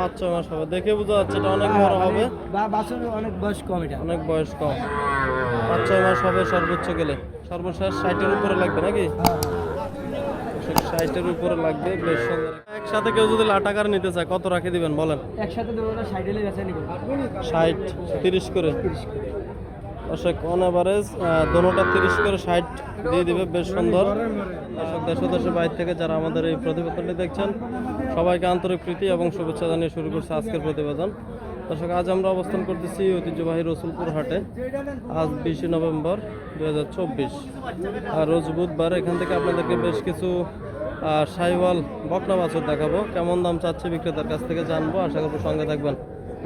পাঁচ ছয় মাস হবে দেখে বোঝা যাচ্ছে এটা অনেক বড় হবে। বা বাছুর অনেক বয়স কম এটা। অনেক বয়স কম। পাঁচ ছয় মাস হবে সর্বোচ্চ গেলে। সর্বশেষ ষাটের উপরে লাগবে নাকি? সাইটের ষাটের উপরে লাগবে বেশ সুন্দর। একসাথে কেউ যদি লাটাকার নিতে চায় কত রাখে দিবেন বলেন? একসাথে দেবো সাইড এলে বেচা নিব। ষাট তিরিশ করে। দর্শক অন অ্যাভারেজ দোনোটা তিরিশ করে ষাট দিয়ে দিবে, বেশ সুন্দর। দর্শক, দেশ দেশের বাইরে থেকে যারা আমাদের এই প্রতিবেদনটি দেখছেন, সবাইকে আন্তরিক প্রীতি এবং শুভেচ্ছা জানিয়ে শুরু করছে আজকের প্রতিবেদন। দর্শক, আজ আমরা অবস্থান করতেছি ঐতিহ্যবাহী রসুলপুর হাটে। আজ বিশে নভেম্বর দু হাজার চব্বিশ। আর রোজ বুধবার এখান থেকে আপনাদেরকে বেশ কিছু সাইওয়াল বকনা বাছুর দেখাবো। কেমন দাম চাচ্ছে বিক্রেতার কাছ থেকে জানব। আশা করব সঙ্গে থাকবেন।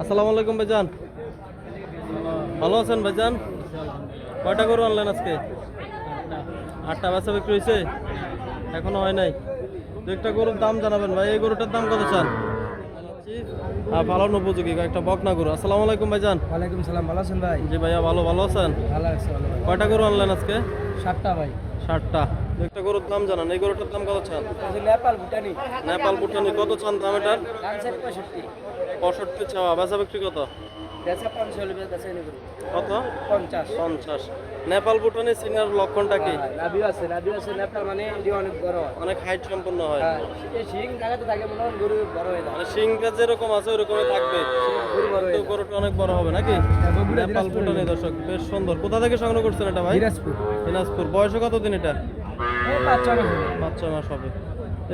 আসসালামু আলাইকুম ভাইজান। ভালো আছেন ভাইজান? কয়টা গরু আনলেন আজকে? আটটা বেচা বিক্রি হয়েছে এখনও হয় নাই। দু একটা গরুর দাম জানাবেন ভাই। এই গরুটার দাম কত চান? হ্যাঁ পালন উপযোগী একটা বকনা গরু। আসসালামু আলাইকুম ওয়ালাইকুম সালাম ভালো আছেন ভাই? জি ভাইয়া ভালো ভালো আছেন? ভালো আছে কয়টা গরু আনলেন আজকে? সাতটা ভাই। ষাটটা একটা গরুর দাম জানান। এই গরুটার দাম কত চান? নেপাল ভুটানি। নেপাল ভুটানি। কত চান দাম এটার? পঁয়ষট্টি। পঁয়ষট্টি চাওয়া। বেচা বিক্রি কত? বেচা পঞ্চাশ হলে বেচা নিব কত? পঞ্চাশ। পঞ্চাশ। নেপাল ভুটানি সিনার লক্ষণটা কি? আছে আছে নেপাল মানে এটি অনেক বড়। হয় অনেক হাইট সম্পন্ন হয়। হ্যাঁ এই শিং জায়গাতে থাকে মনে হয় গরু বড় হয়ে যায়। মানে যেরকম আছে ওরকমই থাকবে। গরু বড় হয়ে গরুটা অনেক বড় হবে নাকি? নেপাল ভুটানি দর্শক বেশ সুন্দর। কোথা থেকে সংগ্রহ করছেন এটা ভাই? দিনাজপুর। দিনাজপুর। বয়সে কত দিন এটা পাঁচ ছয় মাস পাঁচ ছয় মাস হবে।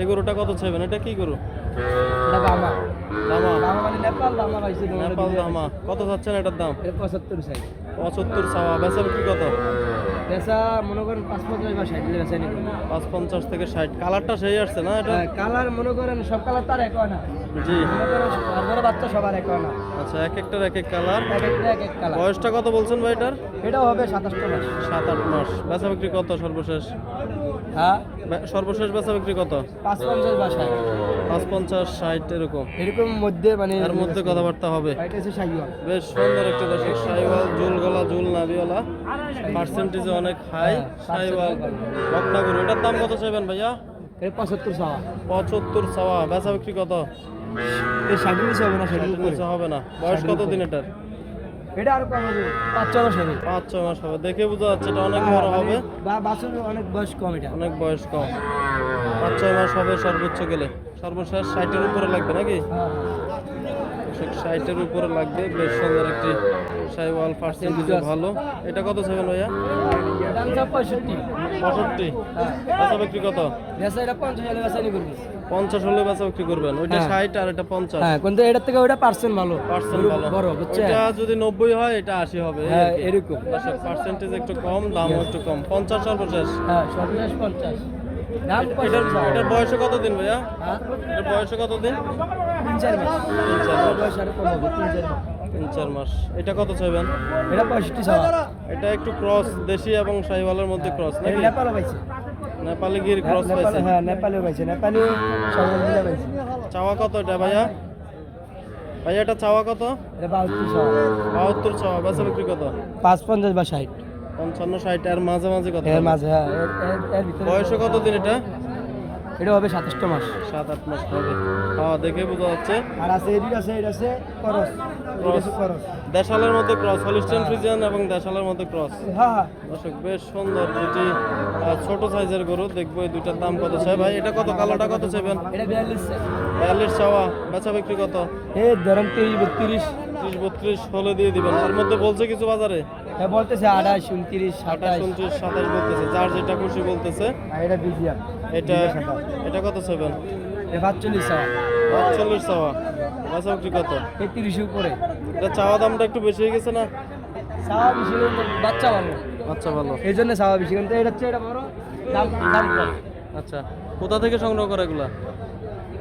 এই গরুটা কত চাইবেন? এটা কি গরু? এটা বামা নেপাল দামা কত চাচ্ছেন এটার দাম? পঁচাত্তর চাই পঁচাত্তর চাওয়া বেচা বিক্রি কত? পেশা মনে করেন পাঁচ পঞ্চাশ বা ষাট বেচা নিব। পাঁচ পঞ্চাশ থেকে ষাট। কালারটা সেই আসছে না এটা? কালার মনে করেন সব কালার তার এক হয় না। জি। মনে করেন বড় বাচ্চা সবার এক হয় না। আচ্ছা এক একটার এক এক কালার। এক একটা এক এক কালার। বয়সটা কত বলছেন ভাই এটার? এটাও হবে সাতাশটা মাস। সাত আট মাস। বেচা বিক্রি কত সর্বশেষ? হ্যাঁ? সর্বশেষ বেচা বিক্রি কত? পাঁচ পঞ্চাশ বা ষাট। পাঁচ পঞ্চাশ ষাট এরকম। এরকম মধ্যে মানে এর মধ্যে কথাবার্তা হবে। বেশ সুন্দর একটা দর্শক সাইওয়াল জুল গলা জুল নাবিওয়ালা পার্সেন্টেজে অনেক হাই হ্যাঁ, সাইওয়াল বকনা গরু এটার দাম কত চাইবেন ভাইয়া? এটা পঁচাত্তর চাওয়া। পঁচাত্তর চাওয়া। বেচা বিক্রি কত? এই ষাটের নিচে হবে না ষাটের নিচে হবে না। বয়স কত দিন এটার? এটা আরও কম হবে। পাঁচ ছ মাস হবে। পাঁচ ছয় মাস হবে। দেখে বোঝা যাচ্ছে এটা অনেক বড় হবে। বা বাছুর অনেক বয়স কম এটা। অনেক বয়স কম। পাঁচ ছয় মাস হবে সর্বোচ্চ গেলে। সর্বশেষ ষাটের উপরে লাগবে নাকি? হ্যাঁ। ষাটের উপরে লাগবে। বেশ সুন্দর একটি সাইওয়াল পার্সেন্টেজ ভালো। এটা কত সেভেন ভাইয়া? পঁয়ষট্টি। পঁয়ষট্টি বেচা বিক্রি কত? পঞ্চাশ হলে বেচা বিক্রি করবেন। ওইটা হ্যাঁ। ষাট আর এটা পঞ্চাশ। হ্যাঁ কিন্তু এটার থেকে ওটা পার্সেন্ট ভালো। পার্সেন্ট ভালো। বড় বুঝছে ওইটা যদি নব্বই হয় এটা আশি হবে। হ্যাঁ এরকম। পার্সেন্টেজ একটু কম দামও একটু কম। পঞ্চাশ সর্বশেষ। হ্যাঁ সর্বশেষ পঞ্চাশ। দাম এটার এটার বয়সে কত দিন ভাইয়া? হ্যাঁ? এটার বয়সে কত দিন তিন চার মাস। তিন চার মাস। বয়স আরও কম হবে তিন চার মাস। তিন চার মাস। এটা কত চাইবেন এটা পঁয়ষট্টি এটা একটু ক্রস দেশি এবং সাইওয়ালের মধ্যে ক্রস নাকি? নেপালও পাইছে। নেপালি গির ক্রস পাইছে? হ্যাঁ নেপালেও পাইছে। নেপালি মিলে পাইছে। চাওয়া কত এটা ভাইয়া? ভাইয়া এটা চাওয়া কত? এটা বাহাত্তর চাওয়া। বাহাত্তর চাওয়া। বেচা বিক্রি কত? পাঁচ পঞ্চাশ বা ষাট। পঞ্চান্ন ষাট। আর মাঝে মাঝে কত? এর মাঝে হ্যাঁ বয়সে কত দিন এটা? এটা হবে সাতাশটা মাস। সাত আট মাস হবে। হ্যাঁ দেখে বোঝা যাচ্ছে। আর আছে এদিকে আছে এটা আছে করস। দেশালের মধ্যে ক্রস হলিস্টেন ফ্রিজিয়ান এবং দেশালের মধ্যে ক্রস। হ্যাঁ হ্যাঁ। দর্শক বেশ সুন্দর দুটি ছোট সাইজের গরু। দেখব এই দুইটার দাম কত চাই। ভাই এটা কত? কালোটা কত চাইবেন? এটা বিয়াল্লিশ বিয়াল্লিশ চাওয়া। বেচা বিক্রি কত? এই ধরেন তিরিশ বত্রিশ। ত্রিশ বত্রিশ হলে দিয়ে দিবেন। তার মধ্যে বলছে কিছু বাজারে? হ্যাঁ বলতেছে আঠাশ উনত্রিশ আঠাশ উনত্রিশ সাতাশ বলতেছে। যার যেটা খুশি বলতেছে। এটা বিজিয়াম এটা এটা কত চাইবেন পাঁচচল্লিশ চাওয়া। পাঁচচল্লিশ চাওয়া। বিক্রি কত? এই তিরিশের উপরে। এটা চাওয়া দামটা একটু বেশি হয়ে গেছে না? চাওয়া বেশি বাচ্চা ভালো। আচ্ছা ভালো। এই জন্য চাওয়া বেশি কিন্তু এটা হচ্ছে এটা বড় দাম দাম কম। আচ্ছা। কোথা থেকে সংগ্রহ করে এগুলা?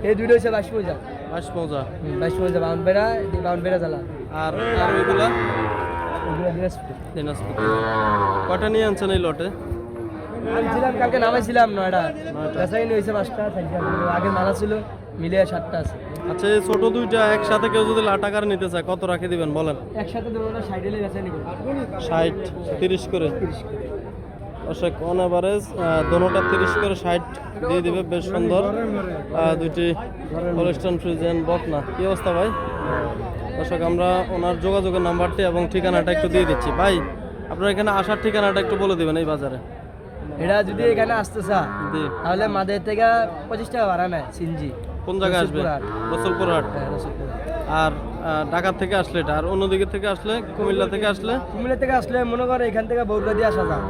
এই দুটো হচ্ছে বাইশ মৌজা বাস মৌজা বাইশ মৌজা বাউন বেড়া বাউন বেড়া জ্বালা আর আর ওইগুলা? দিনাজপুর। কটা নিয়ে আনছেন এই লটে? আনছিলাম কালকে নামাইছিলাম নয়টা। বেসাইনি হয়েছে পাঁচটা আগে মালা ছিল মিলে সাতটা আছে। আচ্ছা এই ছোট দুইটা একসাথে কেউ যদি লাটাকার নিতে চায় কত রাখে দিবেন বলেন? একসাথে দুটোটা সাইড এলে বেসাইনি করব ষাট তিরিশ করে? দর্শক অন অ্যাভারেজ দোনোটা তিরিশ করে ষাট দিয়ে দিবে বেশ সুন্দর। দুইটি হলস্টন ফ্রিজেন বকনা কি অবস্থা ভাই? দর্শক আমরা ওনার যোগাযোগের নাম্বারটি এবং ঠিকানাটা একটু দিয়ে দিচ্ছি। ভাই আপনার এখানে আসার ঠিকানাটা একটু বলে দিবেন এই বাজারে। এটা যদি এখানে আসতে চা তাহলে মাদের থেকে পঁচিশ টাকা ভাড়া নেয় সিনজি। কোন জায়গায় আসবে? রসুলপুর হাট। রসুলপুর হাট হ্যাঁ আর ঢাকা থেকে আসলে এটা? আর অন্যদিকে থেকে আসলে কুমিল্লা থেকে আসলে? কুমিল্লা থেকে আসলে মনে করে এখান থেকে বৌরা দিয়ে আসা যায়।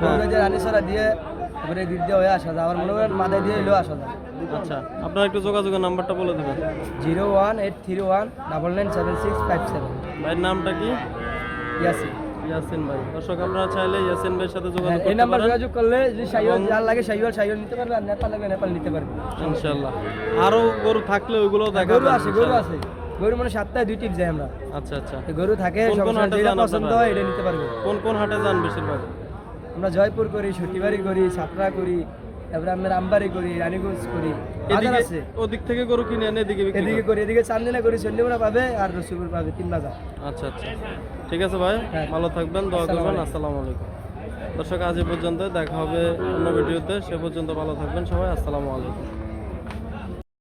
বৌরা দিয়ে রানীসরা দিয়ে তারপরে দিক দিয়ে হয়ে আসা যায়। আবার মনে করেন মাদায় দিয়ে এলেও আসা যায়। আচ্ছা আপনার একটু যোগাযোগের নাম্বারটা বলে দেবেন। Zero one eight three one double nine seven six five seven. ভাইয়ের নামটা কি? ইয়াসি ইয়াসিন ভাই। দর্শক আপনারা চাইলে ইয়াসিন ভাইয়ের সাথে যোগাযোগ হ্যাঁ, এই নাম্বার যোগাযোগ করলে যদি সাইওয়াল যার লাগে সাইওয়াল সাইওয়াল নিতে পারবে আর নেপাল লাগে নেপাল নিতে পারবে। ইনশাআল্লাহ। আরও গরু থাকলে ওগুলো দেখা গরু আছে গরু আছে। গরু মানে সপ্তাহে দুই টিপ যায় আমরা। আচ্ছা আচ্ছা। গরু থাকে কোন কোন হাটে যান পছন্দ হয় এটা নিতে পারবে। কোন কোন হাটে যান বেশিরভাগ? আমরা জয়পুর করি সটিবাড়ি করি ছাত্রা করি তারপরে আমরা রামবাড়ি করি রানীগঞ্জ করি। বাজার আছে। ওদিক থেকে গরু কিনে এনে এদিকে এদিকে করি? এদিকে চান্দিনা করি চন্ডিমুড়া পাবে আর রসুলপুর পাবে তিন বাজার। আচ্ছা আচ্ছা। ঠিক আছে ভাই হ্যাঁ। ভালো থাকবেন দোয়া করবেন। আসসালামু আলাইকুম। দর্শক আজ এ পর্যন্ত দেখা হবে অন্য ভিডিওতে সে পর্যন্ত ভালো থাকবেন সবাই আসসালামু আলাইকুম।